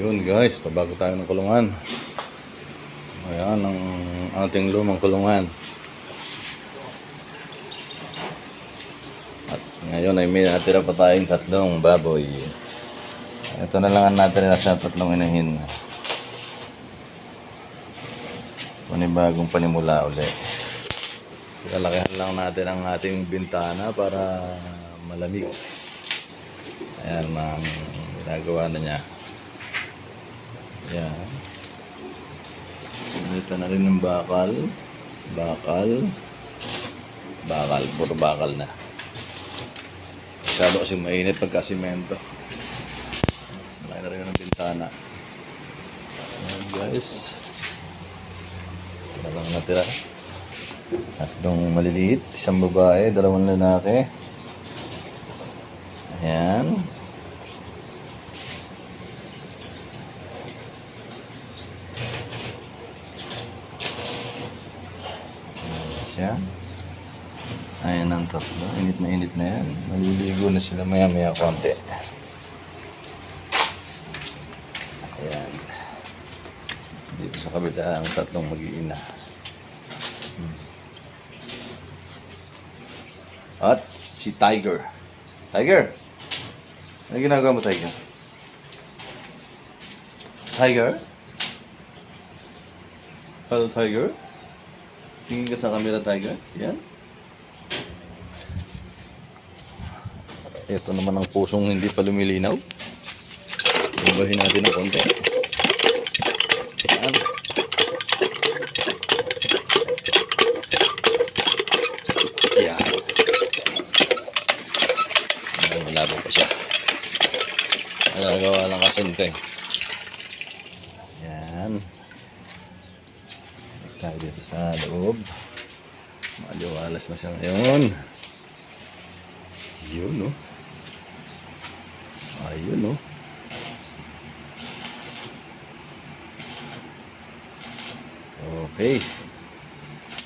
Yun guys, pabago tayo ng kulungan. Ayan ang ating lumang kulungan. At ngayon ay may natira pa tayong tatlong baboy. Ito na lang ang natira sa tatlong inahin. Panibagong panimula uli. Lalakihan lang natin ang ating bintana para malamig. Ayan ang ginagawa na niya. Ayan. Ito na rin ng bakal. Bakal. Bakal. Puro bakal na. Masyado kasi mainit pagka simento. Malaki na rin ng bintana. Ayan guys. Na lang natira. Tatlong maliliit, isang babae, dalawang lalaki. Ayan. Ayan siya. Ayan ang tatlo. Init na init na yan. Maliligo na sila maya maya konti. Ayan. Dito sa kabila ang tatlong mag-iina. At si Tiger. Tiger! Ano ginagawa mo, Tiger? Tiger? Hello, Tiger? Tingin ka sa camera, Tiger? Yan. Ito naman ang pusong hindi pa lumilinaw. Ibahin natin ng konti. Yan. Yan. Malabo pa siya. Nagagawa lang kasi nito eh. Yan. Tayo dito sa loob. Maliwalas na siya ngayon. Yun, no? Ayun, no? Okay.